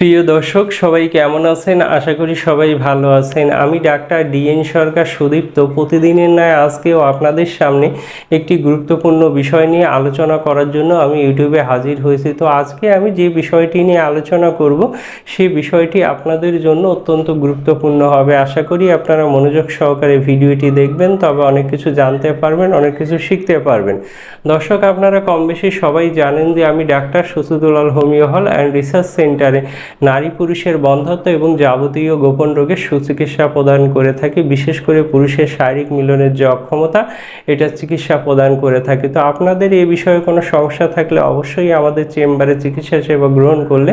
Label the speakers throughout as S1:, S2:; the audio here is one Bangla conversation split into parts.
S1: প্রিয় দর্শক, সবাই কেমন আছেন? আশা করি সবাই ভালো আছেন। আমি ডাক্তার ডিএন সরকার সুদীপ্ত। প্রতিদিনের ন্যায় আজকেও আপনাদের সামনে একটি গুরুত্বপূর্ণ বিষয় নিয়ে আলোচনা করার জন্য আমি ইউটিউবে হাজির হয়েছি। তো আজকে আমি যে বিষয়টি নিয়ে আলোচনা করব সেই বিষয়টি আপনাদের জন্য অত্যন্ত গুরুত্বপূর্ণ হবে। আশা করি আপনারা মনোযোগ সহকারে ভিডিওটি দেখবেন, তবে অনেক কিছু জানতে পারবেন, অনেক কিছু শিখতে পারবেন। দর্শক, আপনারা কম বেশি সবাই জানেন যে আমি doctor Susudulal homeo hall and research সেন্টারে নারী পুরুষের বন্ধত্ব এবং যাবতীয় গোপন রোগের সুচিকিৎসা প্রদান করে থাকি, বিশেষ করে পুরুষের শারীরিক মিলনের যে অক্ষমতা, এটা চিকিৎসা প্রদান করে থাকে। তো আপনাদের এই বিষয়ে কোনো সমস্যা থাকলে অবশ্যই আমাদের চেম্বারে চিকিৎসা সেবা গ্রহণ করলে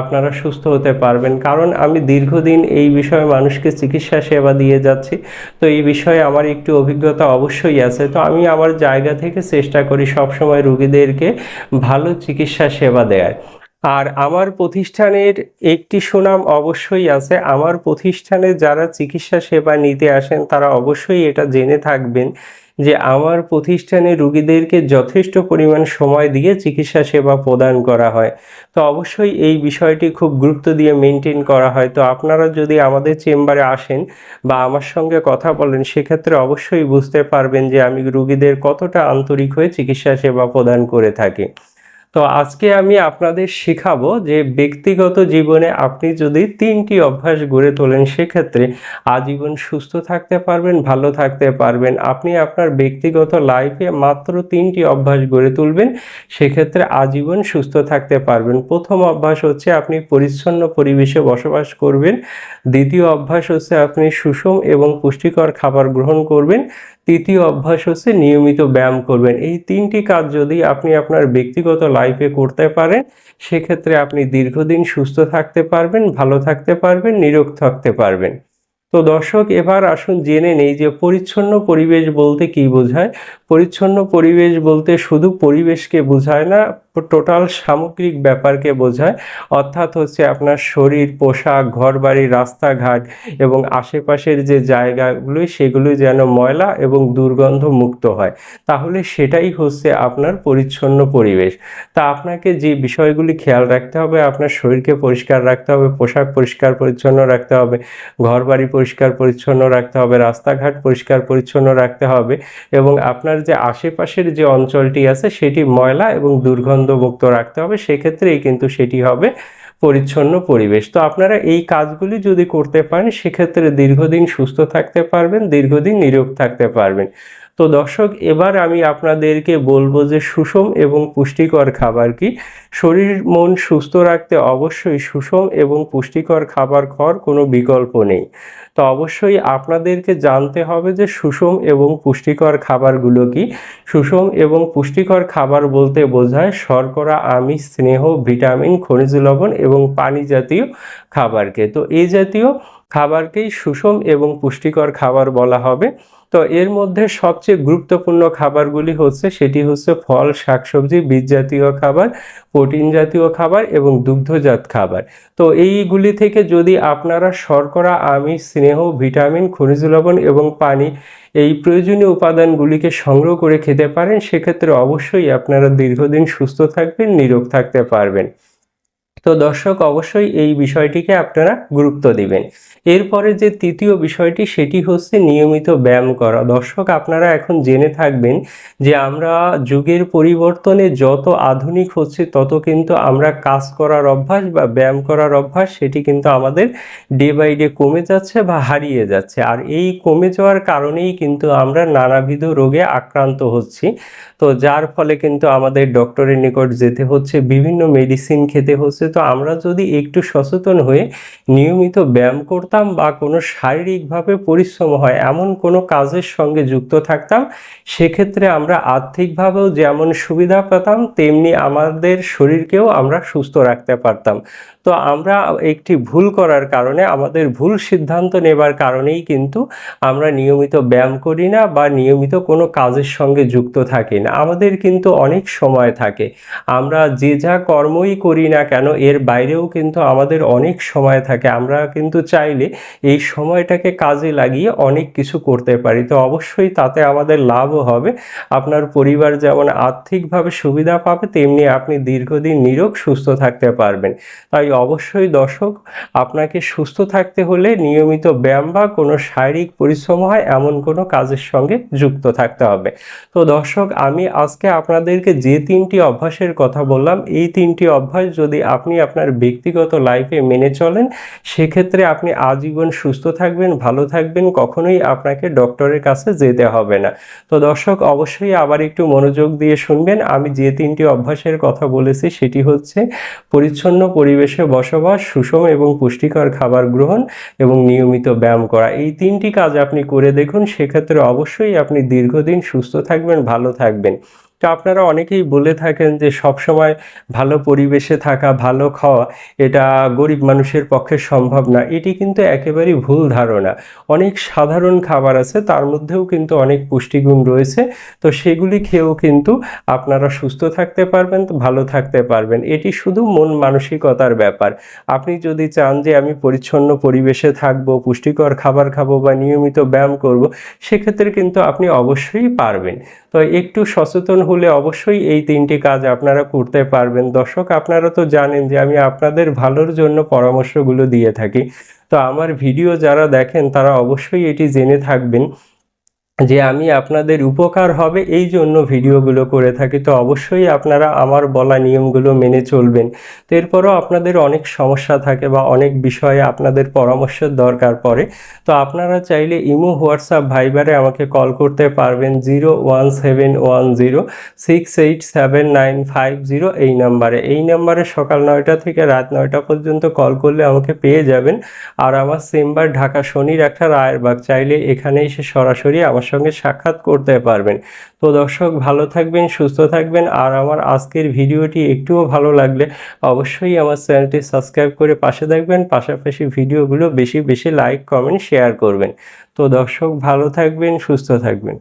S1: আপনারা সুস্থ হতে পারবেন। কারণ আমি দীর্ঘদিন এই বিষয়ে মানুষকে চিকিৎসা সেবা দিয়ে যাচ্ছি, তো এই বিষয়ে আমার একটু অভিজ্ঞতা অবশ্যই আছে। তো আমি আমার জায়গা থেকে চেষ্টা করি সবসময় রুগীদেরকে ভালো চিকিৎসা সেবা দেওয়ার আর আমার প্রতিষ্ঠানের একটি সুনাম অবশ্যই আছে। আমার প্রতিষ্ঠানে যারা চিকিৎসা সেবা নিতে আসেন, তারা অবশ্যই এটা জেনে থাকবেন যে আমার প্রতিষ্ঠানে রুগীদেরকে যথেষ্ট পরিমাণ সময় দিয়ে চিকিৎসা সেবা প্রদান করা হয়। তো অবশ্যই এই বিষয়টি খুব গুরুত্ব দিয়ে মেনটেন করা হয়। তো আপনারা যদি আমাদের চেম্বারে আসেন বা আমার সঙ্গে কথা বলেন, সেক্ষেত্রে অবশ্যই বুঝতে পারবেন যে আমি রুগীদের কতটা আন্তরিক হয়ে চিকিৎসা সেবা প্রদান করে থাকি। তো আজকে আমি আপনাদের শেখাবো যে ব্যক্তিগত জীবনে আপনি যদি তিনটি অভ্যাস গড়ে তোলেন, সেক্ষেত্রে আজীবন সুস্থ থাকতে পারবেন, ভালো থাকতে পারবেন। আপনি আপনার ব্যক্তিগত লাইফে মাত্র তিনটি অভ্যাস গড়ে তুলবেন, সেক্ষেত্রে আজীবন সুস্থ থাকতে পারবেন। প্রথম অভ্যাস হচ্ছে আপনি পরিচ্ছন্ন পরিবেশে বসবাস করবেন। দ্বিতীয় অভ্যাস হচ্ছে আপনি সুষম এবং পুষ্টিকর খাবার গ্রহণ করবেন। তৃতীয় অভ্যাস হচ্ছে নিয়মিত ব্যায়াম করবেন। এই তিনটি কাজ যদি আপনি আপনার ব্যক্তিগত লাইফে করতে পারেন, সেক্ষেত্রে আপনি দীর্ঘদিন সুস্থ থাকতে পারবেন, ভালো থাকতে পারবেন, নিরোগ থাকতে পারবেন। তো দর্শক, এবার আসুন জেনে নেই যে পরিচ্ছন্ন পরিবেশ বলতে কি বোঝায়? পরিচ্ছন্ন পরিবেশ বলতে শুধু পরিবেশকে বোঝায় না টোটাল সামগ্রিক ব্যাপারকে বোঝায়, অর্থাৎ হচ্ছে আপনার শরীর, পোশাক, ঘরবাড়ি, রাস্তাঘাট এবং আশেপাশের যে জায়গাগুলো, সেগুলো যেন ময়লা এবং দুর্গন্ধ মুক্ত হয়। তাহলে সেটাই হচ্ছে আপনার পরিচ্ছন্ন পরিবেশ। তা আপনাকে যে বিষয়গুলি খেয়াল রাখতে হবে, আপনার শরীরকে পরিষ্কার রাখতে হবে, পোশাক পরিষ্কার পরিচ্ছন্ন রাখতে হবে, ঘরবাড়ি পরিষ্কার পরিচ্ছন্ন রাখতে হবে, রাস্তাঘাট পরিষ্কার পরিচ্ছন্ন রাখতে হবে এবং আপনার যে আশেপাশের যে অঞ্চলটি আছে, সেটি ময়লা এবং দুর্গন্ধমুক্ত রাখতে হবে, সেক্ষেত্রেই কিন্তু সেটি হবে পরিচ্ছন্ন পরিবেশ। তো আপনারা এই কাজগুলি যদি করতে পারেন, সেক্ষেত্রে দীর্ঘদিন সুস্থ থাকতে পারবেন, দীর্ঘদিন নিরোগ থাকতে পারবেন। তো দর্শক, এবার আমি আপনাদেরকে বলব যে সুষম এবং পুষ্টিকর খাবার কি? শরীর মন সুস্থ রাখতে অবশ্যই সুষম এবং পুষ্টিকর খাবার খাওয়ার কোনো বিকল্প নেই। তো অবশ্যই আপনাদেরকে জানতে হবে যে সুষম এবং পুষ্টিকর খাবারগুলো কি? সুষম এবং পুষ্টিকর খাবার বলতে বোঝায় শর্করা, আমিষ, স্নেহ, ভিটামিন, খনিজ লবণ এবং পানি জাতীয় খাবারকে। তো এই জাতীয় খাবারকেই সুষম এবং পুষ্টিকর খাবার বলা হবে। তো এর মধ্যে সবচেয়ে গুরুত্বপূর্ণ খাবারগুলি হচ্ছে, সেটি হচ্ছে ফল, শাকসবজি বীজ জাতীয় খাবার প্রোটিন জাতীয় খাবার এবং দুগ্ধজাত খাবার। তো এইগুলি থেকে যদি আপনারা শর্করা, আমিষ, স্নেহ, ভিটামিন, খনিজ লবণ এবং পানি এই প্রয়োজনীয় উপাদানগুলিকে সংগ্রহ করে খেতে পারেন, সেক্ষেত্রে অবশ্যই আপনারা দীর্ঘদিন সুস্থ থাকবেন, নিরোগ থাকতে পারবেন। তো দর্শক, অবশ্যই এই বিষয়টিকে আপনারা গুরুত্ব দিবেন। এরপরে যে তৃতীয় বিষয়টি, সেটি হচ্ছে নিয়মিত ব্যায়াম করা। দর্শক, আপনারা এখন জেনে থাকবেন যে আমরা যুগের পরিবর্তনে যত আধুনিক হচ্ছে, তত কিন্তু আমরা কাজ করার অভ্যাস বা ব্যায়াম করার অভ্যাস, সেটি কিন্তু আমাদের ডে বাই ডে কমে যাচ্ছে বা হারিয়ে যাচ্ছে। আর এই কমে যাওয়ার কারণেই কিন্তু আমরা নানাবিধ রোগে আক্রান্ত হচ্ছি। তো যার ফলে কিন্তু আমাদের ডক্টরের নিকট যেতে হচ্ছে, বিভিন্ন মেডিসিন খেতে হচ্ছে। তো আমরা যদি একটু সচেতন হয়ে নিয়মিত ব্যায়াম করতাম বা কোনো শারীরিকভাবে পরিশ্রম হয়, এমন কোনো কাজের সঙ্গে যুক্ত থাকতাম, সেক্ষেত্রে আমরা আর্থিকভাবেও যেমন সুবিধা পেতাম, তেমনি আমাদের শরীরকেও আমরা সুস্থ রাখতে পারতাম। তো আমরা একটি ভুল করার কারণে আমাদের ভুল সিদ্ধান্ত নেবার কারণেই কিন্তু আমরা নিয়মিত ব্যায়াম করি না বা নিয়মিত কোনো কাজের সঙ্গে যুক্ত থাকি না। আমাদের কিন্তু অনেক সময় থাকে। আমরা যে যা কর্মই করি না কেন, এর বাইরেও কিন্তু আমাদের অনেক সময় থাকে। আমরা কিন্তু চাইলে এই সময়টাকে কাজে লাগিয়ে অনেক কিছু করতে পারি। তো অবশ্যই তাতে আমাদের লাভও হবে। আপনার পরিবার যেমন আর্থিকভাবে সুবিধা পাবে, তেমনি আপনি দীর্ঘদিন নিরোগ, সুস্থ থাকতে পারবেন। তাই অবশ্যই দর্শক, আপনাকে সুস্থ থাকতে হলে নিয়মিত ব্যায়াম বা কোনো শারীরিক পরিশ্রম হয়, এমন কোনো কাজের সঙ্গে যুক্ত থাকতে হবে। তো দর্শক, আমি আজকে আপনাদেরকে যে তিনটি অভ্যাসের কথা বললাম, এই তিনটি অভ্যাস যদি আপনি আপনার ব্যক্তিগত লাইফে মেনে চলেন, সেক্ষেত্রে আপনি আজীবন সুস্থ থাকবেন, ভালো থাকবেন, কখনোই আপনাকে ডক্টরের কাছে যেতে হবে না। তো দর্শক, অবশ্যই আবার একটু মনোযোগ দিয়ে শুনবেন। আমি যে তিনটি অভ্যাসের কথা বলেছি, সেটি হচ্ছে পরিচ্ছন্ন পরিবেশে বসবাস, সুষম এবং পুষ্টিকর খাবার গ্রহণ এবং নিয়মিত ব্যায়াম করা। এই তিনটি কাজ আপনি করে দেখুন, সেক্ষেত্রে অবশ্যই আপনি দীর্ঘদিন সুস্থ থাকবেন, ভালো থাকবেন। তো আপনারা অনেকেই বলে থাকেন যে সবসময় ভালো পরিবেশে থাকা, ভালো খাওয়া এটা গরিব মানুষের পক্ষে সম্ভব না। এটি কিন্তু একেবারেই ভুল ধারণা। অনেক সাধারণ খাবার আছে, তার মধ্যেও কিন্তু অনেক পুষ্টিগুণ রয়েছে। তো সেগুলি খেয়েও কিন্তু আপনারা সুস্থ থাকতে পারবেন, ভালো থাকতে পারবেন। এটি শুধু মন মানসিকতার ব্যাপার। আপনি যদি চান যে আমি পরিচ্ছন্ন পরিবেশে থাকব, পুষ্টিকর খাবার খাব বা নিয়মিত ব্যায়াম করব, সেক্ষেত্রে কিন্তু আপনি অবশ্যই পারবেন। তো একটু সচেতন হলে অবশ্যই এই তিনটি কাজ আপনারা করতে পারবেন। দর্শক, আপনারা তো জানেন যে আমি আপনাদের ভালোর জন্য পরামর্শগুলো দিয়ে থাকি। তো আমার ভিডিও যারা দেখেন, তারা অবশ্যই এটি জেনে থাকবেন। যে আমি আপনাদের উপকার হবে এই জন্য ভিডিওগুলো করে থাকি, তো অবশ্যই আপনারা আমার বলা নিয়মগুলো মেনে চলবেন। তো এরপরও আপনাদের অনেক সমস্যা থাকে বা অনেক বিষয়ে আপনাদের পরামর্শের দরকার পড়ে। তো আপনারা চাইলে ইমো, হোয়াটসঅ্যাপ, ভাইবারে আমাকে কল করতে পারবেন zero one seven one zero, six eight seven nine five zero এই নাম্বারে। এই নাম্বারে সকাল নয়টা থেকে রাত নয়টা পর্যন্ত কল করলে আমাকে পেয়ে যাবেন। আর আমার চেম্বার ঢাকা শনির একটা রায়েরবাগ চাইলে এখানে এসে সরাসরি আমার সঙ্গে সাক্ষাৎ করতে পারবেন। তো দর্শক, ভালো থাকবেন, সুস্থ থাকবেন। আর আমার আজকের ভিডিওটি একটুও ভালো লাগলে অবশ্যই আমার চ্যানেলটি সাবস্ক্রাইব করে পাশে থাকবেন। পাশাপাশি ভিডিওগুলো বেশি বেশি লাইক, কমেন্ট, শেয়ার করবেন। তো দর্শক, ভালো থাকবেন, সুস্থ থাকবেন।